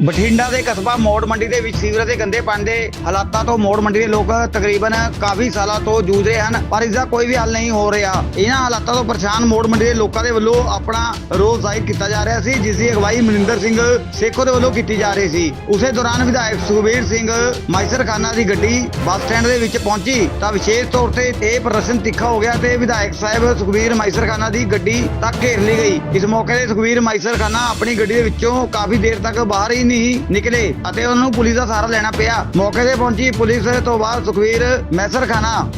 ਬਠਿੰਡਾ ਦੇ ਕਸਬਾ ਮੋੜ ਮੰਡੀ ਦੇ ਵਿੱਚ ਸੀਵਰੇਜ ਦੇ ਗੰਦੇ ਪਾਣੀ ਦੇ ਹਾਲਾਤਾਂ ਤੋਂ ਮੋੜ ਮੰਡੀ ਦੇ ਲੋਕ ਤਕਰੀਬਨ ਕਾਫੀ ਸਾਲਾਂ ਤੋਂ ਜੂਝ ਰਹੇ ਹਨ, ਪਰ ਇਸ ਦਾ ਕੋਈ ਵੀ ਹੱਲ ਨਹੀਂ ਹੋ ਰਿਹਾ। ਇਹਨਾਂ ਹਾਲਾਤਾਂ ਤੋਂ ਪਰੇਸ਼ਾਨ ਮੋੜ ਮੰਡੀ ਦੇ ਲੋਕਾਂ ਦੇ ਵੱਲੋਂ ਆਪਣਾ ਰੋਸ ਜ਼ਾਹਿਰ ਕੀਤਾ ਜਾ ਰਿਹਾ ਸੀ, ਜਿਸ ਦੀ ਅਗਵਾਈ ਮਨਿੰਦਰ ਸਿੰਘ ਸੇਖੋ ਦੇ ਵੱਲੋਂ ਕੀਤੀ ਜਾ ਰਹੀ ਸੀ। ਉਸੇ ਦੌਰਾਨ ਵਿਧਾਇਕ ਸੁਖਬੀਰ ਸਿੰਘ ਮਾਈਸਰ ਖਾਨਾ ਦੀ ਗੱਡੀ ਬੱਸ ਸਟੈਂਡ ਦੇ ਵਿੱਚ ਪਹੁੰਚੀ, ਤਾਂ ਵਿਸ਼ੇਸ਼ ਤੌਰ ਤੇ ਇਹ ਪ੍ਰਦਰਸ਼ਨ ਤਿੱਖਾ ਹੋ ਗਿਆ ਤੇ ਵਿਧਾਇਕ ਸਾਹਿਬ ਸੁਖਬੀਰ ਮਾਈਸਰ ਖਾਨਾ ਦੀ ਗੱਡੀ ਤੱਕ ਘੇਰ ਲਈ ਗਈ। ਇਸ ਮੌਕੇ ਤੇ ਸੁਖਬੀਰ ਮਾਈਸਰ ਖਾਨਾ ਆਪਣੀ ਗੱਡੀ ਦੇ ਵਿੱਚੋਂ ਕਾਫੀ ਦੇਰ ਤੱਕ ਬਾਹਰ ਹੀ ਨਹੀਂ ਨਿਕਲੇ ਅਤੇ ਉਹਨੂੰ ਪੁਲਿਸ ਦਾ ਸਹਾਰਾ ਲੈਣਾ ਪਿਆ। ਮੌਕੇ ਤੇ ਪਹੁੰਚੀ ਪੁਲਿਸ ਤੋਂ ਬਾਅਦ ਸੁਖਬੀਰ ਮੈਸਰ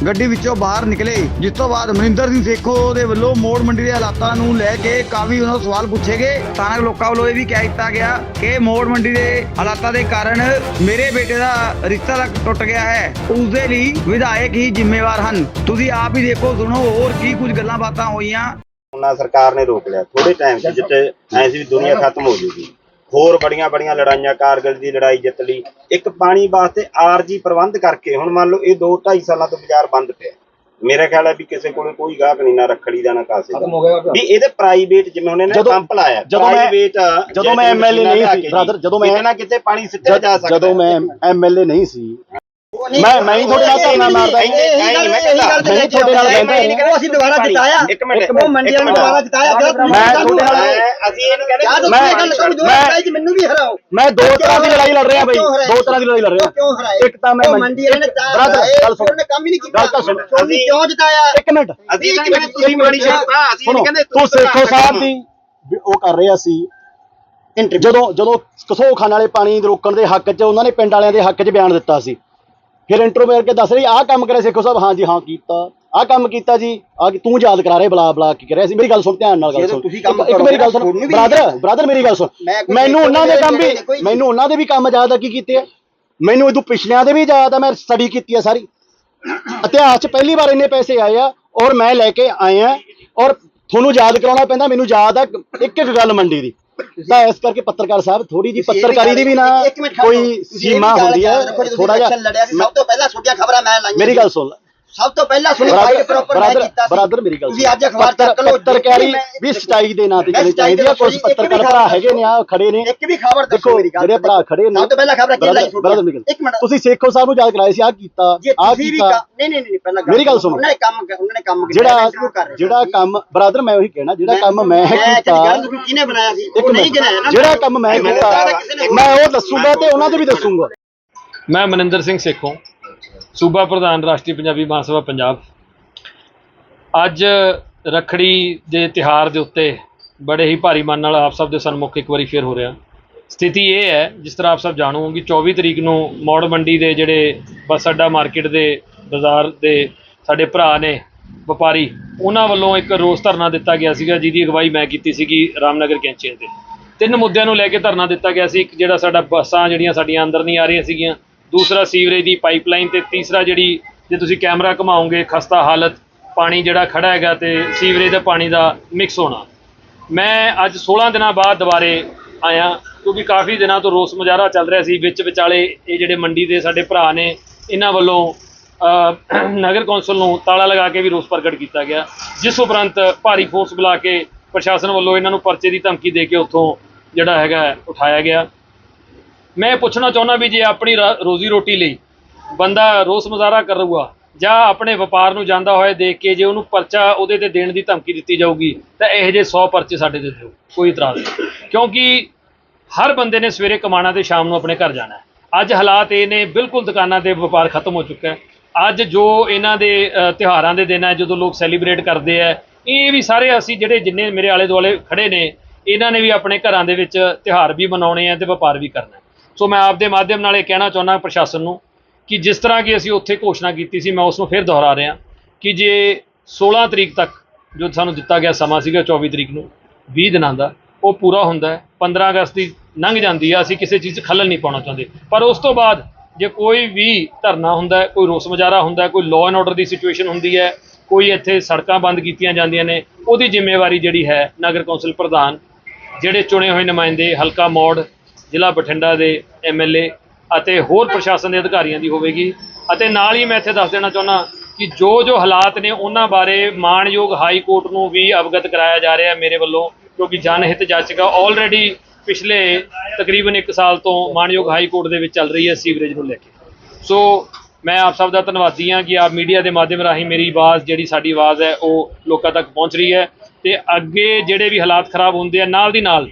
ਗੱਡੀ ਵਿੱਚੋਂ ਬਾਹਰ ਨਿਕਲੇ, ਜਿਸ ਤੋਂ ਬਾਅਦ ਮਨਿੰਦਰ ਸਿੰਘ ਸੇਖੋ ਦੇ ਵੱਲੋਂ ਮੋੜ ਮੰਡੀ ਦੇ ਹਾਲਾਤਾਂ ਨੂੰ ਲੈ ਕੇ ਕਾਫੀ ਉਹਨਾਂ ਸਵਾਲ ਪੁੱਛੇ ਗਏ। ਸਥਾਨਕ ਲੋਕਾਂ ਵੱਲੋਂ ਇਹ ਵੀ ਕਹਿ ਦਿੱਤਾ ਗਿਆ ਕਿ ਮੋੜ ਮੰਡੀ ਦੇ ਹਾਲਾਤਾਂ ਦੇ ਕਾਰਨ ਮੇਰੇ ਬੇਟੇ ਦਾ ਰਿਸ਼ਤਾ ਤੱਕ ਟੁੱਟ ਗਿਆ ਹੈ। ਉਸ ਦੇ ਲਈ ਵਿਧਾਇਕ ਹੀ ਜ਼ਿੰਮੇਵਾਰ ਹਨ। ਤੁਸੀਂ ਆਪ ਹੀ ਦੇਖੋ, ਸੁਣੋ, ਹੋਰ ਕੀ ਕੁਝ ਗੱਲਾਂ ਬਾਤਾਂ ਹੋਈਆਂ। ਉਹਨਾਂ ਸਰਕਾਰ ਨੇ ਰੋਕ ਲਿਆ। ਥੋੜੇ ਟਾਈਮ ਜਿੱਤੇ, ਐਂ ਦੁਨੀਆ ਖਤਮ ਹੋ ਜੂਗੀ। ਹੋਰ ਬੜੀਆਂ ਬੜੀਆਂ ਲੜਾਈਆਂ ਕਾਰਗਿਲ ਦੀ ਲੜਾਈ ਜਿੱਤ ਲਈ। ਇੱਕ ਪਾਣੀ ਵਾਸਤੇ ਆਰਜੀ ਪ੍ਰਬੰਧ ਕਰਕੇ ਹੁਣ ਮੰਨ ਲਓ ਇਹ 2 2.5 ਸਾਲਾਂ ਤੋਂ ਬਾਜ਼ਾਰ ਬੰਦ ਪਿਆ। ਮੇਰਾ ਖਿਆਲ ਹੈ ਵੀ ਕਿਸੇ ਕੋਲੇ ਕੋਈ ਗਾਹਕ ਨਹੀਂ ਨਾ ਰੱਖੜੀ ਦਾ ਨਾ ਕਾਸੇ ਦਾ। ਵੀ ਇਹਦੇ ਪ੍ਰਾਈਵੇਟ ਜਿਵੇਂ ਉਹਨੇ ਨਾ ਜਦੋਂ- ਪੰਪ ਲਾਇਆ ਜਦੋਂ ਮੈਂ- ਜਦੋਂ ਮੈਂ MLA ਨਹੀਂ ਸੀ, brother, ਜਦੋਂ ਮੈਂ- ਕਿਤੇ ਨਾ ਕਿਤੇ ਪਾਣੀ ਸਿੱਟਿਆ ਜਾ ਸਕਦਾ ਜਦੋਂ ਮੈਂ ਐਮਐਲਏ ਨਹੀਂ ਸੀ ਮੈਂ ਮੈਂ ਹੀ ਤੁਹਾਡੇ ਨਾਲ ਧਰਨਾ ਮਾਰਦਾ। ਇਹੀ ਮੈਂ ਹੀ ਤੁਹਾਡੇ ਨਾਲ ਕਹਿੰਦਾ ਸੀ। ਉਹ ਅਸੀਂ ਦੁਬਾਰਾ ਜਿਤਾਇਆ। ਇੱਕ ਮਿੰਟ ਉਹ ਮੰਡੀਆਂ ਨੂੰ ਦੁਬਾਰਾ ਜਿਤਾਇਆ ਮੈਂ ਤੁਹਾਡੇ ਨਾਲ ਅਸੀਂ ਇਹਨੂੰ ਕਹਿੰਦੇ ਯਾਦ ਮੈਂ- ਗੱਲ ਤੁਹਾਨੂੰ ਜੋ ਮੈਂ- ਲੜਾਈ ਮੈਨੂੰ ਵੀ ਹਰਾਓ। ਮੈਂ ਦੋ ਤਰ੍ਹਾਂ ਦੀ ਲੜਾਈ ਲੜ ਰਿਹਾ ਬਈ? ਦੋ ਤਰ੍ਹਾਂ ਦੀ ਲੜਾਈ ਲੜ ਰਿਹਾ। ਇੱਕ ਤਾਂ ਮੈਂ ਉਹ ਮੰਡੀ ਵਾਲੇ ਨੇ ਹਰਾਏ, ਗੱਲ ਸੁਣ। ਕੰਮ ਹੀ ਨਹੀਂ ਕੀਤਾ। ਗੱਲ ਤਾਂ ਸੁਣ। ਅਸੀਂ- ਕਿਉਂ ਜਿਤਾਇਆ? ਇੱਕ ਮਿੰਟ। ਅਸੀਂ ਤਾਂ ਕਹਿੰਦੇ ਤੁਸੀਂ ਮਾੜੀ ਸ਼ਰਤਾ ਅਸੀਂ ਸੁਣੋ ਨਹੀਂ ਕਹਿੰਦੇ ਤੂੰ ਸੇਖੋ ਸਾਹਿਬ ਦੀ ਉਹ ਕਰ ਰਿਹਾ ਸੀ ਜਦੋਂ ਜਦੋਂ ਕਸੋ ਖਾਨ ਵਾਲੇ ਪਾਣੀ ਰੋਕਣ ਦੇ ਹੱਕ 'ਚ ਉਹਨਾਂ ਨੇ ਪਿੰਡ ਵਾਲਿਆਂ ਦੇ ਹੱਕ 'ਚ ਬਿਆਨ ਦਿੱਤਾ ਸੀ ਫਿਰ ਇੰਟਰੋ ਮੇਰ ਕੇ ਦੱਸ ਰਹੀ ਆਹ ਕੰਮ ਕਰਿਆ ਸੇਖੋ ਸਾਹਿਬ। ਹਾਂ ਜੀ ਹਾਂ ਕੀਤਾ। ਆਹ ਕੰਮ ਕੀਤਾ ਜੀ। ਆ ਤੂੰ ਯਾਦ ਕਰਾ ਰਹੇ ਬਲਾ ਬਲਾ ਕੀ ਕਰਿਆ ਸੀ। ਮੇਰੀ ਗੱਲ ਸੁਣ ਧਿਆਨ ਨਾਲ ਗੱਲ ਸੁਣ। ਇੱਕ- ਮੇਰੀ ਗੱਲ ਸੁਣ। ਬ੍ਰਦਰ ਬ੍ਰਦਰ ਮੇਰੀ ਗੱਲ ਸੁਣ। ਮੈਨੂੰ ਉਹਨਾਂ ਦੇ ਕੰਮ ਵੀ ਮੈਨੂੰ ਉਹਨਾਂ ਦੇ ਵੀ ਕੰਮ ਆ ਕੀ ਕੀਤੇ ਆ। ਮੈਨੂੰ ਇਹਦੋਂ ਪਿਛਲਿਆਂ ਦੇ ਵੀ ਆ ਮੈਂ ਸਟੱਡੀ ਕੀਤੀ ਆ ਸਾਰੀ। ਇਤਿਹਾਸ 'ਚ ਪਹਿਲੀ ਵਾਰ ਇੰਨੇ ਪੈਸੇ ਆਏ ਆ ਔਰ ਮੈਂ ਲੈ ਕੇ ਆਇਆ ਔਰ ਤੁਹਾਨੂੰ ਯਾਦ ਕਰਾਉਣਾ ਪੈਂਦਾ ਮੈਨੂੰ ਯਾਦ ਆ ਇੱਕ ਇੱਕ ਗੱਲ ਮੰਡੀ ਦੀ। ਤਾਂ ਇਸ ਕਰਕੇ ਪੱਤਰਕਾਰ ਸਾਹਿਬ ਥੋੜੀ ਜੀ ਪੱਤਰਕਾਰੀ ਦੀ ਵੀ ਨਾ। ਕੋਈ ਸੀਮਾ ਹੁੰਦੀ ਹੈ ਥੋੜਾ election ਲੜਿਆ ਸੀ ਜਿਹਾ ਸਭ ਤੋਂ ਪਹਿਲਾਂ ਛੋਟੀਆਂ ਖਬਰਾਂ ਮੈਂ ਲਾਈਆਂ ਮੇਰੀ ਗੱਲ ਸੁਣ ਲੈ ਸਭ ਤੋਂ ਪਹਿਲਾਂ ਸੁਣੋ ਬਰਾਦਰ ਫਾਈਟ ਪ੍ਰੋਪਰ ਮੈਂ ਕੀਤਾ ਸੀ। ਬਰਾਦਰ ਮੇਰੀ ਗੱਲ ਤੁਸੀਂ ਅੱਜ ਅਖਬਾਰ ਚੱਕ ਲਓ ਪੱਤਰਕਾਰੀ ਵੀ ਸਚਾਈ ਦੇ ਨਾਂ ਤੇ ਚੱਲਣੀ ਚਾਹੀਦੀ ਆ ਕੁਝ ਪੱਤਰਕਾਰ ਭਰਾ ਹੈਗੇ ਨੇ ਆ ਖੜੇ ਨੇ। ਇੱਕ ਵੀ ਖਬਰ ਦੱਸੋ ਮੇਰੀ ਗੱਲ ਜਿਹੜੇ ਭਰਾ ਖੜੇ ਨੇ ਸਭ ਤੋਂ ਪਹਿਲਾਂ ਖਬਰ ਕੀ ਲਾਈ ਬਰਾਦਰ- ਮੇਰੀ ਗੱਲ। ਇੱਕ ਮਿੰਟ। ਤੁਸੀਂ ਸੇਖੋ ਸਾਹਿਬ ਨੂੰ ਯਾਦ ਕਰਾਇਆ ਸੀ ਆ ਕੀਤਾ ਆ ਕੀਤਾ। ਨਹੀਂ ਨਹੀਂ ਨਹੀਂ ਪਹਿਲਾਂ ਮੇਰੀ ਗੱਲ ਸੁਣੋ। ਉਹਨਾਂ ਨੇ ਕੰਮ ਉਹਨਾਂ ਨੇ ਕੰਮ ਜਿਹੜਾ ਸ਼ੁਰੂ ਕਰ ਰਹੇ ਜਿਹੜਾ। ਕੰਮ ਬਰਾਦਰ ਮੈਂ ਉਹੀ ਕਹਿਣਾ ਜਿਹੜਾ ਕੰਮ ਮੈਂ ਕੀਤਾ ਕਿਹਨੇ ਬਣਾਇਆ ਸੀ? ਉਹ ਨਹੀਂ ਗਿਣਾਇਆ ਨਾ। ਜਿਹੜਾ ਕੰਮ ਮੈਂ ਕੀਤਾ ਮੈਂ ਉਹ ਦੱਸੂਗਾ ਤੇ ਉਹਨਾਂ ਦੇ ਵੀ ਦੱਸੂਗਾ। ਮੈਂ ਮਨਿੰਦਰ ਸਿੰਘ ਸੇਖੋਂ। ਸੂਬਾ ਪ੍ਰਧਾਨ ਰਾਸ਼ਟਰੀ ਪੰਜਾਬੀ ਮਹਾਂ ਸਭਾ ਪੰਜਾਬ। ਅੱਜ ਰਖੜੀ ਦੇ ਤਿਹਾਰ ਦੇ ਉੱਤੇ ਬੜੇ ਹੀ ਭਾਰੀ ਮਨ ਨਾਲ ਆਪ ਸਭ ਦੇ ਸਨਮੁਖ ਇੱਕ ਵਾਰੀ ਫੇਰ ਹੋ ਰਿਹਾ। ਸਥਿਤੀ ਇਹ ਹੈ, ਜਿਸ ਤਰ੍ਹਾਂ ਆਪ ਸਭ ਜਾਣੋ ਕਿ 24 ਤਰੀਕ ਨੂੰ ਮੌੜ ਮੰਡੀ ਦੇ ਜਿਹੜੇ ਬੱਸ ਅੱਡਾ ਮਾਰਕੀਟ ਦੇ ਬਾਜ਼ਾਰ ਦੇ ਸਾਡੇ ਭਰਾ ਨੇ, ਵਪਾਰੀ, ਉਹਨਾਂ ਵੱਲੋਂ ਇੱਕ ਰੋਸ ਧਰਨਾ ਦਿੱਤਾ ਗਿਆ ਸੀਗਾ, ਜਿਹਦੀ ਅਗਵਾਈ ਮੈਂ ਕੀਤੀ ਸੀਗੀ ਰਾਮਨਗਰ ਕੈਂਚੀਆਂ ਤੇ। ਤਿੰਨ ਮੁੱਦਿਆਂ ਨੂੰ ਲੈ ਕੇ ਧਰਨਾ ਦਿੱਤਾ ਗਿਆ ਸੀ। ਇੱਕ ਜਿਹੜਾ ਸਾਡਾ ਬੱਸਾਂ ਜਿਹੜੀਆਂ ਸਾਡੀਆਂ ਅੰਦਰ ਨਹੀਂ ਆ ਰਹੀਆਂ ਸੀਗੀਆਂ ਦੂਸਰਾ ਸੀਵਰੇਜ ਦੀ ਪਾਈਪਲਾਈਨ ਤੇ ਤੀਸਰਾ ਜਿਹੜੀ ਜੇ ਤੁਸੀਂ ਕੈਮਰਾ ਘੁਮਾਓਗੇ, ਖਸਤਾ ਹਾਲਤ, ਪਾਣੀ ਜਿਹੜਾ ਖੜਾ ਹੈਗਾ ਤੇ ਸੀਵਰੇਜ ਦਾ ਪਾਣੀ ਦਾ ਮਿਕਸ ਹੋਣਾ। ਮੈਂ ਅੱਜ 16 ਦਿਨਾਂ ਬਾਅਦ ਦੁਬਾਰੇ ਆਇਆ, ਕਿਉਂਕਿ ਕਾਫੀ ਦਿਨਾਂ ਤੋਂ ਰੋਸ ਮੁਜ਼ਾਹਰਾ ਚੱਲ ਰਿਹਾ ਸੀ, ਵਿੱਚ ਵਿਚਾਲੇ ਇਹ ਜਿਹੜੇ ਮੰਡੀ ਦੇ ਸਾਡੇ ਭਰਾ ਨੇ, ਇਹਨਾਂ ਵੱਲੋਂ ਨਗਰ ਕੌਂਸਲ ਨੂੰ ਤਾਲਾ ਲਗਾ ਕੇ ਵੀ ਰੋਸ ਪ੍ਰਗਟ ਕੀਤਾ ਗਿਆ। ਜਿਸ ਉਪਰੰਤ ਭਾਰੀ ਫੋਰਸ ਬੁਲਾ ਕੇ ਪ੍ਰਸ਼ਾਸਨ ਵੱਲੋਂ ਇਹਨਾਂ ਨੂੰ ਪਰਚੇ ਦੀ ਧਮਕੀ ਦੇ ਕੇ ਉੱਥੋਂ ਜਿਹੜਾ ਹੈਗਾ, ਉਠਾਇਆ ਗਿਆ। ਮੈਂ ਇਹ ਪੁੱਛਣਾ ਚਾਹੁੰਦਾ ਵੀ ਜੇ ਆਪਣੀ ਰਾ- ਰੋਜ਼ੀ ਰੋਟੀ ਲਈ ਬੰਦਾ ਰੋਸ ਮੁਜ਼ਾਹਰਾ ਕਰੂਗਾ ਜਾਂ ਆਪਣੇ ਵਪਾਰ ਨੂੰ ਜਾਂਦਾ ਹੋਇਆ ਦੇਖ ਕੇ ਜੇ ਉਹਨੂੰ ਪਰਚਾ ਉਹਦੇ ਤੇ ਦੇਣ ਦੀ ਧਮਕੀ ਦਿੱਤੀ ਜਾਊਗੀ ਤਾਂ ਇਹੋ ਜਿਹੇ 100 ਪਰਚੇ ਸਾਡੇ ਤੇ ਦਿਓ ਕੋਈ ਇਤਰਾਜ਼ ਨਹੀਂ। ਕਿਉਂਕਿ ਹਰ ਬੰਦੇ ਨੇ ਸਵੇਰੇ ਕਮਾਣਾ ਤੇ ਸ਼ਾਮ ਨੂੰ ਆਪਣੇ ਘਰ ਜਾਣਾ ਹੈ। ਅੱਜ ਹਾਲਾਤ ਇਹ ਨੇ ਬਿਲਕੁਲ ਦੁਕਾਨਾਂ ਤੇ ਵਪਾਰ ਖਤਮ ਹੋ ਚੁੱਕਾ ਹੈ। ਅੱਜ ਜੋ ਇਹਨਾਂ ਦੇ ਅ, ਤਿਉਹਾਰਾਂ ਦੇ ਦਿਨ ਹੈ ਜਦੋਂ ਲੋਕ ਸੈਲੀਬ੍ਰੇਟ ਕਰਦੇ ਆ ਇਹ ਵੀ ਸਾਰੇ ਅਸੀਂ ਜਿਹੜੇ ਜਿੰਨੇ ਮੇਰੇ ਆਲੇ ਦੁਆਲੇ ਖੜੇ ਨੇ ਇਹਨਾਂ ਨੇ ਵੀ ਆਪਣੇ ਘਰਾਂ ਦੇ ਵਿੱਚ ਤਿਉਹਾਰ ਵੀ ਮਨਾਉਣੇ ਆ ਤੇ ਵਪਾਰ ਵੀ ਕਰਨਾ ਸੋ ਮੈਂ ਆਪਦੇ ਮਾਧਿਅਮ ਨਾਲ ਇਹ ਕਹਿਣਾ ਚਾਹੁੰਦਾ ਪ੍ਰਸ਼ਾਸਨ ਨੂੰ ਕਿ ਜਿਸ ਤਰ੍ਹਾਂ ਕਿ ਅਸੀਂ ਉੱਥੇ ਘੋਸ਼ਣਾ ਕੀਤੀ ਸੀ, ਮੈਂ ਉਸ ਨੂੰ ਫਿਰ ਦੁਹਰਾ ਰਿਹਾ ਕਿ ਜੇ 16 ਤਰੀਕ ਤੱਕ ਜੋ ਸਾਨੂੰ ਦਿੱਤਾ ਗਿਆ ਸਮਾਂ ਸੀਗਾ 24 ਤਰੀਕ ਨੂੰ 20 ਦਿਨਾਂ ਦਾ, ਉਹ ਪੂਰਾ ਹੁੰਦਾ ਹੈ। 15 ਅਗਸਤ ਦੀ ਲੰਘ ਜਾਂਦੀ ਆ, ਅਸੀਂ ਕਿਸੇ ਚੀਜ਼ 'ਚ ਖਲਲ ਨਹੀਂ ਪਾਉਣਾ ਚਾਹੁੰਦੇ। ਪਰ ਉਸ ਤੋਂ ਬਾਅਦ ਜੇ ਕੋਈ ਵੀ ਧਰਨਾ ਹੁੰਦਾ ਕੋਈ ਰੋਸ ਮੁਜ਼ਾਹਰਾ ਹੁੰਦਾ ਕੋਈ ਲਾਅ ਐਂਡ ਆਰਡਰ ਦੀ ਸਿਚੁਏਸ਼ਨ ਹੁੰਦੀ ਹੈ, ਕੋਈ ਇੱਥੇ ਸੜਕਾਂ ਬੰਦ ਕੀਤੀਆਂ ਜਾਂਦੀਆਂ ਨੇ, ਉਹਦੀ ਜ਼ਿੰਮੇਵਾਰੀ ਜਿਹੜੀ ਹੈ ਨਗਰ ਕੌਂਸਲ ਪ੍ਰਧਾਨ, ਜਿਹੜੇ ਚੁਣੇ ਹੋਏ ਨੁਮਾਇੰਦੇ, ਹਲਕਾ ਮੋੜ ਜ਼ਿਲ੍ਹਾ ਬਠਿੰਡਾ ਦੇ ਐਮਐਲਏ ਅਤੇ ਹੋਰ ਪ੍ਰਸ਼ਾਸਨ ਦੇ ਅਧਿਕਾਰੀਆਂ ਦੀ ਹੋਵੇਗੀ। ਅਤੇ ਨਾਲ ਹੀ ਮੈਂ ਇੱਥੇ ਦੱਸ ਦੇਣਾ ਚਾਹੁੰਦਾ ਕਿ ਜੋ ਜੋ ਹਾਲਾਤ ਨੇ ਉਹਨਾਂ ਬਾਰੇ ਮਾਣਯੋਗ ਹਾਈ ਕੋਰਟ ਨੂੰ ਵੀ ਅਵਗਤ ਕਰਾਇਆ ਜਾ ਰਿਹਾ ਮੇਰੇ ਵੱਲੋਂ, ਕਿਉਂਕਿ ਜਨ ਜਨਹਿਤ ਜਾਚਕਾ ਆਲਰੇਡੀ ਪਿਛਲੇ ਤਕਰੀਬਨ 1 ਸਾਲ ਤੋਂ ਮਾਨਯੋਗ ਹਾਈ ਕੋਰਟ ਦੇ ਵਿੱਚ ਚੱਲ ਰਹੀ ਹੈ ਸੀਵਰੇਜ ਨੂੰ ਲੈ ਕੇ। ਸੋ ਮੈਂ ਆਪ ਸਭ ਦਾ ਧੰਨਵਾਦੀ ਹਾਂ ਕਿ ਆਪ ਮੀਡੀਆ ਦੇ ਮਾਧਿਅਮ ਰਾਹੀਂ ਮੇਰੀ ਆਵਾਜ਼, ਜਿਹੜੀ ਸਾਡੀ ਆਵਾਜ਼ ਹੈ, ਉਹ ਲੋਕਾਂ ਤੱਕ ਪਹੁੰਚ ਰਹੀ ਹੈ। ਤੇ ਅੱਗੇ ਜਿਹੜੇ ਵੀ ਹਾਲਾਤ ਖਰਾਬ ਹੁੰਦੇ ਆ, ਨਾਲ ਦੀ ਨਾਲ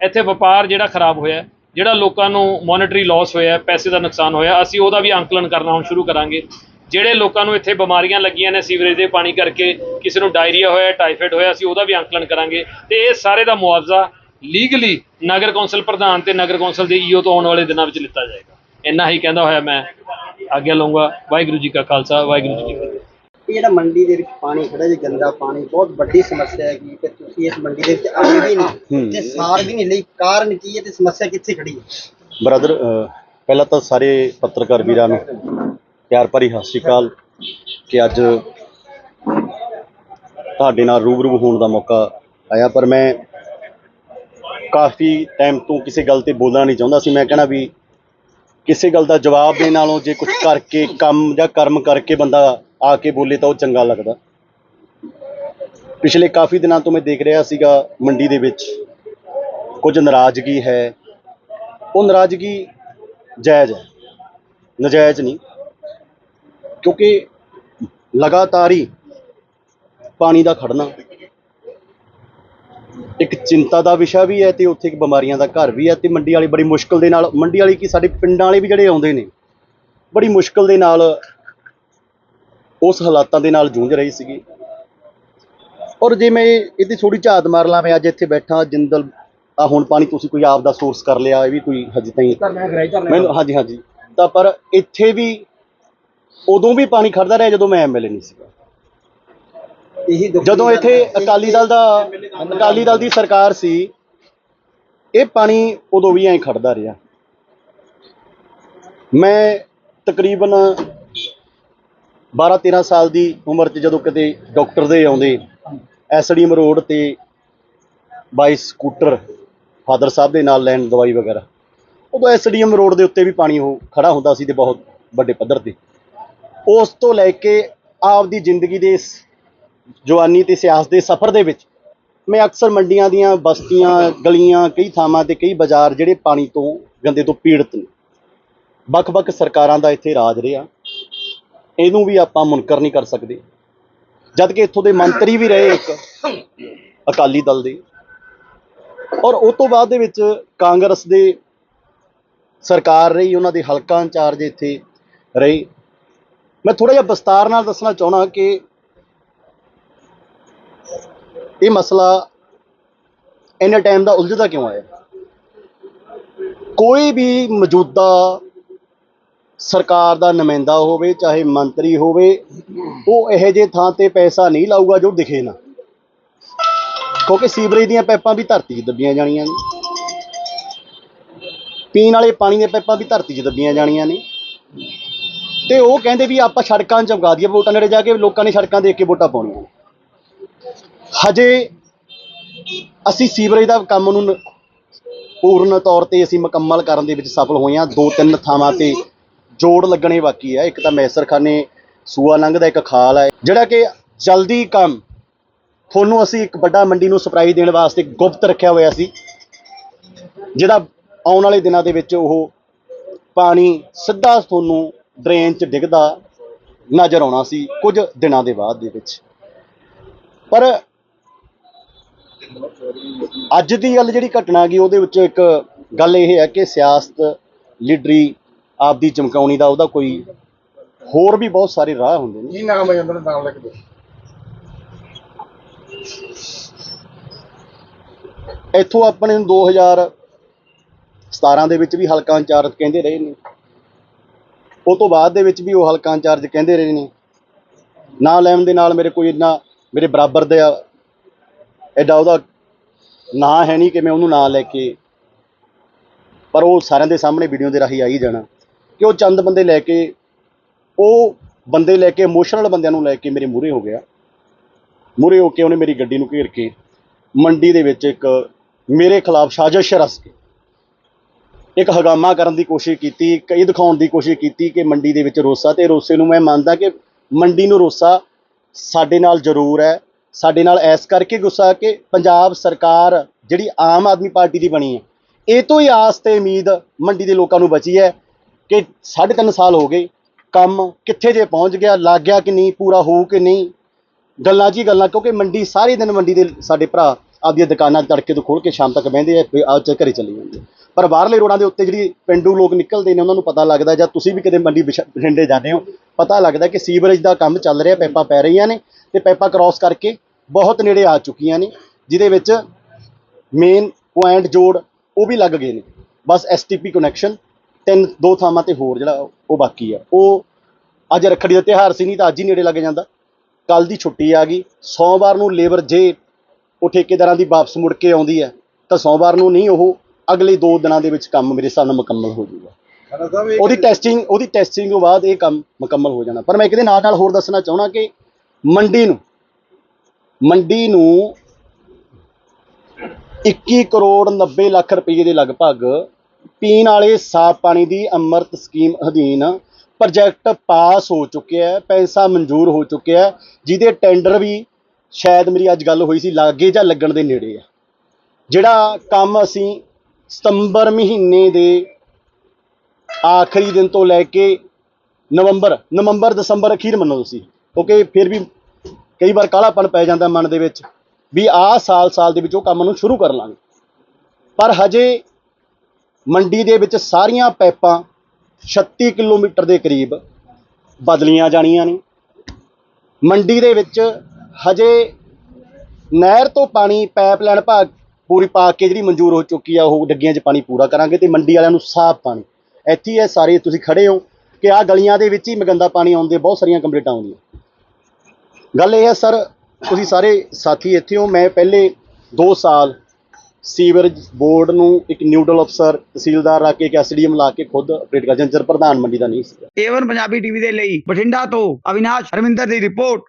ਇੱਥੇ ਵਪਾਰ ਜਿਹੜਾ ਖਰਾਬ ਹੋਇਆ ਜਿਹੜਾ ਲੋਕਾਂ ਨੂੰ ਮੋਨਿਟਰੀ ਲਾਸ ਹੋਇਆ, ਪੈਸੇ ਦਾ ਨੁਕਸਾਨ ਹੋਇਆ, ਅਸੀਂ ਉਹਦਾ ਵੀ ਅੰਕਲਨ ਕਰਨਾ ਹੁਣ ਸ਼ੁਰੂ ਕਰਾਂਗੇ। ਜਿਹੜੇ ਲੋਕਾਂ ਨੂੰ ਇੱਥੇ ਬਿਮਾਰੀਆਂ ਲੱਗੀਆਂ ਨੇ, ਸੀਵਰੇਜ ਦੇ ਪਾਣੀ ਕਰਕੇ ਕਿਸੇ ਨੂੰ ਡਾਇਰੀਆ ਹੋਇਆ ਟਾਈਫਾਇਡ ਹੋਇਆ, ਅਸੀਂ ਉਹਦਾ ਵੀ ਅੰਕਲਨ ਕਰਾਂਗੇ। ਤੇ ਇਹ ਸਾਰੇ ਦਾ ਮੁਆਵਜ਼ਾ ਲੀਗਲੀ ਨਗਰ ਕੌਂਸਲ ਪ੍ਰਧਾਨ ਤੇ ਨਗਰ ਕੌਂਸਲ ਦੇ ਈਓ ਤੋਂ ਆਉਣ ਵਾਲੇ ਦਿਨਾਂ ਵਿੱਚ ਲਿੱਤਾ ਜਾਏਗਾ। ਇੰਨਾ ਹੀ ਕਹਿੰਦਾ ਹੋਇਆ ਮੈਂ। ਆਗਿਆ ਲਊਂਗਾ। ਵਾਹਿਗੁਰੂ ਜੀ ਕਾ ਖਾਲਸਾ, ਵਾਹਿਗੁਰੂ ਜੀ ਕੀ ਫਤਿਹ। ਇਹ ਜਿਹੜਾ ਮੰਡੀ ਦੇ ਵਿੱਚ ਪਾਣੀ ਖੜਾ ਜੀ ਗੰਦਾ ਪਾਣੀ ਬਹੁਤ ਵੱਡੀ ਸਮੱਸਿਆ ਹੈਗੀ ਤੇ ਤੁਸੀਂ ਇਸ ਮੰਡੀ ਦੇ ਵਿੱਚ ਆਏ ਵੀ ਨਹੀਂ ਤੇ ਸਾਰ ਵੀ ਨਹੀਂ ਲਈ। ਕਾਰਨ ਕੀ ਹੈ ਤੇ ਸਮੱਸਿਆ ਕਿੱਥੇ ਖੜੀ ਹੈ? ਬ੍ਰਦਰ ਪਹਿਲਾਂ ਤਾਂ ਸਾਰੇ ਪੱਤਰਕਾਰ ਵੀਰਾਂ ਨੂੰ ਪਿਆਰ ਭਰੀ ਸਤਿ ਸ਼੍ਰੀ ਅਕਾਲ ਕਿ ਅੱਜ ਤੁਹਾਡੇ ਨਾਲ ਰੂਬਰੂ ਹੋਣ ਦਾ ਮੌਕਾ ਆਇਆ ਪਰ ਮੈਂ ਕਾਫੀ ਟਾਈਮ ਤੋਂ ਕਿਸੇ ਗੱਲ ਤੇ ਬੋਲਣਾ ਨਹੀਂ ਚਾਹੁੰਦਾ ਸੀ। ਮੈਂ ਕਹਿਣਾ ਵੀ ਕਿਸੇ ਗੱਲ ਦਾ ਜਵਾਬ ਦੇਣ ਨਾਲੋਂ ਜੇ ਕੁਝ ਕਰਕੇ ਕੰਮ ਜਾਂ ਕਰਮ ਕਰਕੇ ਬੰਦਾ ਆ ਕੇ ਬੋਲੇ ਤਾਂ ਉਹ ਚੰਗਾ ਲੱਗਦਾ। ਪਿਛਲੇ ਕਾਫੀ ਦਿਨਾਂ ਤੋਂ ਮੈਂ ਦੇਖ ਰਿਹਾ ਸੀਗਾ ਮੰਡੀ ਦੇ ਵਿੱਚ। ਕੁਝ ਨਾਰਾਜ਼ਗੀ ਹੈ। ਉਹ ਨਾਰਾਜ਼ਗੀ ਜਾਇਜ਼ ਹੈ। ਨਜਾਇਜ਼ ਨਹੀਂ। ਕਿਉਂਕਿ ਲਗਾਤਾਰ ਹੀ ਪਾਣੀ ਦਾ ਖੜਨਾ ਇੱਕ ਚਿੰਤਾ ਦਾ ਵਿਸ਼ਾ ਵੀ ਹੈ ਤੇ ਉੱਥੇ ਇੱਕ ਬਿਮਾਰੀਆਂ ਦਾ ਘਰ ਵੀ ਹੈ ਤੇ ਮੰਡੀ ਵਾਲੀ ਬੜੀ ਮੁਸ਼ਕਲ ਦੇ ਨਾਲ, ਮੰਡੀ ਵਾਲੀ ਕੀ ਸਾਡੇ ਪਿੰਡਾਂ ਵਾਲੇ ਵੀ ਜਿਹੜੇ ਆਉਂਦੇ ਨੇ, ਬੜੀ ਮੁਸ਼ਕਲ ਦੇ ਨਾਲ ਉਸ ਹਾਲਾਤਾਂ ਦੇ ਨਾਲ ਜੂਝ ਰਹੀ ਸੀਗੀ। ਔਰ ਜੇ ਮੈਂ ਇਹਦੀ ਥੋੜੀ ਝਾਤ ਮਾਰ ਲਾਂ ਮੈਂ ਅੱਜ ਇੱਥੇ ਬੈਠਾ ਜਿੰਦਲ ਆ ਹੁਣ ਪਾਣੀ ਤੁਸੀਂ ਕੋਈ ਆਪ ਦਾ ਸੋਰਸ ਕਰ ਲਿਆ ਇਹ ਵੀ ਕੋਈ ਹਜੇ ਤਾਈਂ। ਮੈਨੂੰ ਹਾਂਜੀ ਹਾਂਜੀ। ਤਾਂ ਪਰ ਇੱਥੇ ਵੀ ਉਦੋਂ ਵੀ ਪਾਣੀ ਖੜਦਾ ਰਿਹਾ ਜਦੋਂ ਮੈਂ ਐਮਐਲਏ ਨਹੀਂ ਸੀਗਾ। ਜਦੋਂ ਇੱਥੇ। ਅਕਾਲੀ ਦਲ ਦਾ ਅਕਾਲੀ ਦਲ ਦੀ ਸਰਕਾਰ ਸੀ ਇਹ ਪਾਣੀ ਉਦੋਂ ਵੀ ਐਂ ਖੜਦਾ ਰਿਹਾ। ਮੈਂ ਤਕਰੀਬਨ 12 13 ਸਾਲ ਦੀ ਉਮਰ 'ਚ ਜਦੋਂ ਕਿਤੇ ਡਾਕਟਰ ਦੇ ਆਉਂਦੇ ਐਸਡੀਐਮ ਰੋਡ ਤੇ ਬਾਈ ਸਕੂਟਰ ਫਾਦਰ ਸਾਹਿਬ ਦੇ ਨਾਲ ਲੈਣ ਦਵਾਈ ਵਗੈਰਾ, ਉਦੋਂ ਐਸਡੀਐਮ ਰੋਡ ਦੇ ਉੱਤੇ ਵੀ ਪਾਣੀ ਉਹ ਖੜਾ ਹੁੰਦਾ ਸੀ ਤੇ ਬਹੁਤ ਵੱਡੇ ਪੱਧਰ ਤੇ। ਉਸ ਤੋਂ ਲੈ ਕੇ ਆਪਦੀ ਜ਼ਿੰਦਗੀ ਦੇ ਇਸ ਜਵਾਨੀ ਤੇ ਸਿਆਸਤ ਦੇ ਸਫ਼ਰ ਦੇ ਵਿੱਚ ਮੈਂ ਅਕਸਰ ਮੰਡੀਆਂ ਦੀਆਂ ਬਸਤੀਆਂ, ਗਲੀਆਂ, ਕਈ ਥਾਵਾਂ ਤੇ ਕਈ ਬਾਜ਼ਾਰ ਜਿਹੜੇ ਪਾਣੀ ਤੋਂ, ਗੰਦੇ ਤੋਂ ਪੀੜਤ ਨੇ। ਵੱਖ-ਵੱਖ ਸਰਕਾਰਾਂ ਦਾ ਇੱਥੇ ਰਾਜ ਰਿਹਾ। ਇਹਨੂੰ ਵੀ ਆਪਾਂ ਮੁਨਕਰ ਨਹੀਂ ਕਰ ਸਕਦੇ। ਜਦ ਕਿ ਇੱਥੋਂ ਦੇ ਮੰਤਰੀ ਵੀ ਰਹੇ ਇੱਕ ਅਕਾਲੀ ਦਲ ਦੇ। ਔਰ ਉਸ ਤੋਂ ਬਾਅਦ ਦੇ ਵਿੱਚ ਕਾਂਗਰਸ ਦੇ ਸਰਕਾਰ ਰਹੀ, ਉਹਨਾਂ ਦੇ ਹਲਕਾ ਇੰਚਾਰਜ ਇੱਥੇ ਰਹੇ। ਮੈਂ ਥੋੜਾ ਜਿਹਾ ਵਿਸਤਾਰ ਨਾਲ ਦੱਸਣਾ ਚਾਹਣਾ ਕਿ ਇਹ ਮਸਲਾ ਇੰਨੇ ਟਾਈਮ ਦਾ ਉਲਝਦਾ ਕਿਉਂ ਆਇਆ? ਕੋਈ ਵੀ ਮੌਜੂਦਾ ਸਰਕਾਰ ਦਾ ਨੁਮਾਇੰਦਾ ਹੋਵੇ, ਚਾਹੇ ਮੰਤਰੀ ਹੋਵੇ, ਉਹ ਇਹੋ ਜਿਹੇ ਥਾਂ ਤੇ ਪੈਸਾ ਨਹੀਂ ਲਾਊਗਾ ਜੋ ਦਿਖੇ ਨਾ। ਕਿਉਂਕਿ ਸੀਵਰੇਜ ਦੀਆਂ ਪਾਈਪਾਂ ਵੀ ਧਰਤੀ 'ਚ ਦੱਬੀਆਂ ਜਾਣੀਆਂ ਨੇ। ਪੀਣ ਵਾਲੇ ਪਾਣੀ ਦੀਆਂ ਪਾਈਪਾਂ ਵੀ ਧਰਤੀ 'ਚ ਦੱਬੀਆਂ ਜਾਣੀਆਂ ਨੇ। ਤੇ ਉਹ ਕਹਿੰਦੇ ਵੀ ਆਪਾਂ ਸੜਕਾਂ ਚਮਕਾ ਦਈਏ, ਵੋਟਾਂ ਨੇੜੇ ਜਾ ਕੇ ਲੋਕਾਂ ਨੇ ਸੜਕਾਂ ਦੇਖ ਕੇ ਵੋਟਾਂ ਪਾਉਣੀਆਂ ਹਜੇ ਅਸੀਂ ਸੀਵਰੇਜ ਦਾ ਕੰਮ ਨੂੰ ਪੂਰਨ ਤੌਰ ਤੇ ਅਸੀਂ ਮੁਕੰਮਲ ਕਰਨ ਦੇ ਵਿੱਚ ਸਫਲ ਹੋਏ ਹਾਂ। ਦੋ ਤਿੰਨ ਥਾਵਾਂ ਤੇ ਜੋੜ ਲੱਗਣੇ ਬਾਕੀ ਹੈ ਇੱਕ ਤਾਂ ਮੈਸਰਖਾਨੇ ਸੂਆ ਲੰਘਦਾ, ਇੱਕ ਖਾਲ ਹੈ ਜਿਹੜਾ ਕਿ ਜਲਦੀ ਕੰਮ, ਤੁਹਾਨੂੰ ਅਸੀਂ ਇੱਕ ਵੱਡਾ ਮੰਡੀ ਨੂੰ ਸਪਲਾਈ ਦੇਣ ਵਾਸਤੇ ਗੁਪਤ ਰੱਖਿਆ ਹੋਇਆ ਸੀ। ਜਿਹਦਾ ਆਉਣ ਵਾਲੇ ਦਿਨਾਂ ਦੇ ਵਿੱਚ ਉਹ ਪਾਣੀ ਸਿੱਧਾ ਤੁਹਾਨੂੰ ਡਰੇਨ 'ਚ ਡਿੱਗਦਾ ਨਜ਼ਰ ਆਉਣਾ ਸੀ ਕੁਝ ਦਿਨਾਂ ਦੇ ਬਾਅਦ ਦੇ ਵਿੱਚ। ਪਰ ਅੱਜ ਦੀ ਗੱਲ ਜਿਹੜੀ ਘਟਨਾ ਗਈ ਉਹਦੇ ਵਿੱਚ ਇੱਕ ਗੱਲ ਇਹ ਹੈ ਕਿ ਸਿਆਸਤ, ਲੀਡਰੀ ਆਪਦੀ ਚਮਕਾਉਣੀ ਦਾ ਉਹਦਾ ਕੋਈ ਹੋਰ ਵੀ ਬਹੁਤ ਸਾਰੇ ਰਾਹ ਹੁੰਦੇ ਨੇ। ਕੀ ਨਾਮ ਹੈ ਉਹਨਾਂ ਦਾ ਨਾਮ ਲਿਖ ਦਿਓ। ਇੱਥੋਂ ਆਪਣੇ ਨੂੰ 2017 ਦੇ ਵਿੱਚ ਵੀ ਹਲਕਾ ਇੰਚਾਰਜ ਕਹਿੰਦੇ ਰਹੇ ਨੇ। ਉਹ ਤੋਂ ਬਾਅਦ ਦੇ ਵਿੱਚ ਵੀ ਉਹ ਹਲਕਾ ਇੰਚਾਰਜ ਕਹਿੰਦੇ ਰਹੇ ਨੇ। ਨਾਂ ਲੈਣ ਦੇ ਨਾਲ ਮੇਰੇ ਕੋਈ ਇੰਨਾ ਮੇਰੇ ਬਰਾਬਰ ਦਾ ਐਡਾ ਉਹਦਾ ਨਾਂ ਹੈ ਨਹੀਂ ਕਿ ਮੈਂ ਉਹਨੂੰ ਨਾਂ ਲੈ ਕੇ ਪਰ ਉਹ ਸਾਰਿਆਂ ਦੇ ਸਾਹਮਣੇ ਵੀਡੀਓ ਦੇ ਰਾਹੀਂ ਆ ਹੀ ਜਾਣਾ। ਕਿ ਉਹ ਚੰਦ ਬੰਦੇ ਲੈ ਕੇ, ਉਹ ਬੰਦੇ ਲੈ ਕੇ ਇਮੋਸ਼ਨਲ ਬੰਦਿਆਂ ਨੂੰ ਲੈ ਕੇ ਮੇਰੇ ਮੂਹਰੇ ਹੋ ਗਿਆ। ਮੂਹਰੇ ਹੋ ਕੇ ਉਹਨੇ ਮੇਰੀ ਗੱਡੀ ਨੂੰ ਘੇਰ ਕੇ ਮੰਡੀ ਦੇ ਵਿੱਚ ਇੱਕ ਮੇਰੇ ਖਿਲਾਫ ਸਾਜ਼ਿਸ਼ ਰਚ ਕੇ ਇੱਕ ਹਗਾਮਾ ਕਰਨ ਦੀ ਕੋਸ਼ਿਸ਼ ਕੀਤੀ ਕਈ ਦਿਖਾਉਣ ਦੀ ਕੋਸ਼ਿਸ਼ ਕੀਤੀ ਕਿ ਮੰਡੀ ਦੇ ਵਿੱਚ ਰੋਸਾ ਤੇ ਰੋਸੇ ਨੂੰ ਮੈਂ ਮੰਨਦਾ ਕਿ ਮੰਡੀ ਨੂੰ ਰੋਸਾ ਸਾਡੇ ਨਾਲ ਜ਼ਰੂਰ ਹੈ। ਸਾਡੇ ਨਾਲ ਐਸ ਕਰਕੇ ਗੁੱਸਾ ਕਿ ਪੰਜਾਬ ਸਰਕਾਰ ਜਿਹੜੀ ਆਮ ਆਦਮੀ ਪਾਰਟੀ ਦੀ ਬਣੀ ਹੈ, ਇਹ ਤੋਂ ਹੀ ਆਸ ਤੇ ਉਮੀਦ ਮੰਡੀ ਦੇ ਲੋਕਾਂ ਨੂੰ ਬਚੀ ਹੈ। ਕਿ ਸਾਢੇ ਤਿੰਨ ਸਾਲ ਹੋ ਗਏ, ਕੰਮ ਕਿੱਥੇ ਜੇ ਪਹੁੰਚ ਗਿਆ, ਲੱਗ ਗਿਆ ਕਿ ਨਹੀਂ, ਪੂਰਾ ਹੋਊ ਕਿ ਨਹੀਂ? ਗੱਲਾਂ 'ਚ ਹੀ ਗੱਲਾਂ, ਕਿਉਂਕਿ ਮੰਡੀ ਸਾਰੇ ਦਿਨ ਮੰਡੀ ਦੇ ਸਾਡੇ ਭਰਾ ਆਪਦੀਆਂ ਦੁਕਾਨਾਂ ਤੜਕੇ ਤੋਂ ਖੋਲ ਕੇ ਸ਼ਾਮ ਤੱਕ ਬਹਿੰਦੇ ਆ, ਫਿਰ ਆ ਚ ਘਰੇ ਚਲੇ ਜਾਂਦੇ ਪਰ ਬਾਹਰਲੇ ਰੋਡਾਂ ਦੇ ਉੱਤੇ ਜਿਹੜੀ ਪਿੰਡੂ ਲੋਕ ਨਿਕਲਦੇ ਨੇ, ਉਹਨਾਂ ਨੂੰ ਪਤਾ ਲੱਗਦਾ, ਜਾਂ ਤੁਸੀਂ ਵੀ ਕਦੇ ਮੰਡੀ ਬਿਸ਼- ਬਠਿੰਡੇ ਜਾਂਦੇ ਹੋ, ਪਤਾ ਲੱਗਦਾ ਕਿ ਸੀਵਰੇਜ ਦਾ ਕੰਮ ਚੱਲ ਰਿਹਾ, ਪੈਪਾਂ ਪੈ ਰਹੀਆਂ ਨੇ ਤੇ ਪੈਪਾਂ ਕ੍ਰਾਸ ਕਰਕੇ ਬਹੁਤ ਨੇੜੇ ਆ ਚੁੱਕੀਆਂ ਨੇ, ਜਿਹਦੇ ਵਿੱਚ ਮੇਨ ਪੁਆਇੰਟ ਜੋੜ ਉਹ ਵੀ ਲੱਗ ਗਏ ਨੇ। ਬਸ ਐਸਟੀਪੀ ਕਨੈਕਸ਼ਨ ਤਿੰਨ ਦੋ ਥਾਵਾਂ ਤੇ ਹੋਰ ਜਿਹੜਾ ਉਹ ਬਾਕੀ ਆ। ਉਹ ਅੱਜ ਰੱਖੜੀ ਦਾ ਤਿਉਹਾਰ ਸੀ ਨਹੀਂ ਤਾਂ ਅੱਜ ਹੀ ਨੇੜੇ ਲੱਗ ਜਾਂਦਾ। ਕੱਲ ਦੀ ਛੁੱਟੀ ਆ ਗਈ। ਸੋਮਵਾਰ ਨੂੰ ਲੇਬਰ ਜੇ ਉਹ ਠੇਕੇਦਾਰਾਂ ਦੀ ਵਾਪਸ ਮੁੜ ਕੇ ਆਉਂਦੀ ਹੈ ਤਾਂ ਸੋਮਵਾਰ ਨੂੰ ਨਹੀਂ ਉਹ ਅਗਲੇ 2 ਦਿਨਾਂ ਦੇ ਵਿੱਚ ਕੰਮ ਮੇਰੇ ਹਿਸਾਬ ਨਾਲ ਮੁਕੰਮਲ ਹੋ ਜਾਊਗਾ। ਉਹਦੀ ਟੈਸਟਿੰਗ ਉਹਦੀ ਟੈਸਟਿੰਗ ਤੋਂ ਬਾਅਦ ਇਹ ਕੰਮ ਮੁਕੰਮਲ ਹੋ ਜਾਣਾ। ਪਰ ਮੈਂ ਕਿਤੇ ਨਾਲ ਨਾਲ ਹੋਰ ਦੱਸਣਾ ਚਾਹਣਾ ਕਿ ਮੰਡੀ ਨੂੰ ਮੰਡੀ ਨੂੰ 21 ਕਰੋੜ 90 ਲੱਖ ਰੁਪਏ ਦੇ ਲਗਭਗ ਪੀਣ ਵਾਲੇ ਸਾਫ਼ ਪਾਣੀ ਦੀ ਅੰਮ੍ਰਿਤ ਸਕੀਮ ਅਧੀਨ ਪ੍ਰੋਜੈਕਟ ਪਾਸ ਹੋ ਚੁੱਕਿਆ ਹੈ, ਪੈਸਾ ਮਨਜ਼ੂਰ ਹੋ ਚੁੱਕਿਆ ਹੈ, ਜਿਹਦੇ ਟੈਂਡਰ ਵੀ ਸ਼ਾਇਦ ਮੇਰੀ ਅੱਜ ਗੱਲ ਹੋਈ ਸੀ, ਲਾਗੇ ਜਾਂ ਲੱਗਣ ਦੇ ਨੇੜੇ ਆ ਜਿਹੜਾ ਕੰਮ ਅਸੀਂ ਸਤੰਬਰ ਮਹੀਨੇ ਦੇ ਆਖਰੀ ਦਿਨ ਤੋਂ ਲੈ ਕੇ ਨਵੰਬਰ ਨਵੰਬਰ, ਦਸੰਬਰ ਅਖੀਰ ਮੰਨੋ ਤੁਸੀਂ ਕਿਉਂਕਿ ਫਿਰ ਵੀ ਕਈ ਵਾਰ ਕਾਲਾਪਨ ਪੈ ਜਾਂਦਾ ਮਨ ਦੇ ਵਿੱਚ, ਵੀ ਆਹ ਸਾਲ ਸਾਲ ਦੇ ਵਿੱਚ ਉਹ ਕੰਮ ਨੂੰ ਸ਼ੁਰੂ ਕਰ ਲਾਂਗੇ। ਪਰ ਹਜੇ ਮੰਡੀ ਦੇ ਵਿੱਚ ਸਾਰੀਆਂ ਪਾਈਪਾਂ 36 ਕਿਲੋਮੀਟਰ ਦੇ ਕਰੀਬ ਬਦਲੀਆਂ ਜਾਣੀਆਂ ਨੇ। ਮੰਡੀ ਦੇ ਵਿੱਚ ਹਜੇ ਨਹਿਰ ਤੋਂ ਪਾਣੀ ਪਾਈਪਲਾਈਨ ਭਾਗ ਪੂਰੀ ਪਾ ਕੇ ਜਿਹੜੀ ਮਨਜ਼ੂਰ ਹੋ ਚੁੱਕੀ ਆ, ਉਹ ਡੱਗੀਆਂ 'ਚ ਪਾਣੀ ਪੂਰਾ ਕਰਾਂਗੇ ਤੇ ਮੰਡੀ ਵਾਲਿਆਂ ਨੂੰ ਸਾਫ਼ ਪਾਣੀ। ਇੱਥੇ ਇਹ ਸਾਰੇ ਤੁਸੀਂ ਖੜੇ ਹੋ ਕਿ ਆਹ ਗਲੀਆਂ ਦੇ ਵਿੱਚ ਹੀ ਮਗੰਦਾ ਪਾਣੀ ਆਉਂਦੇ ਬਹੁਤ ਸਾਰੀਆਂ ਕੰਪਲੇਂਟਾਂ ਆਉਂਦੀਆਂ। ਗੱਲ ਇਹ ਹੈ, ਸਰ, ਤੁਸੀਂ ਸਾਰੇ ਸਾਥੀ ਇੱਥੇ ਹੋ। ਮੈਂ ਪਹਿਲੇ 2 ਸਾਲ ਸੀਵਰੇਜ ਬੋਰਡ ਨੂੰ ਇੱਕ ਨਿਊਡਲ ਅਫਸਰ ਤਹਿਸੀਲਦਾਰ ਰੱਖ ਕੇ ਇੱਕ ਐਸਡੀਐਮ ਲਾ ਕੇ ਖੁਦ ਆਪਰੇਟ ਕਰ ਜੰਜਰ ਪ੍ਰਧਾਨ ਮੰਡੀ ਦਾ ਨਹੀਂ ਸੀ। ਏਵਨ ਪੰਜਾਬੀ ਟੀਵੀ ਦੇ ਲਈ ਬਠਿੰਡਾ ਤੋਂ ਅਵਿਨਾਸ਼ ਹਰਮਿੰਦਰ ਦੀ ਰਿਪੋਰਟ।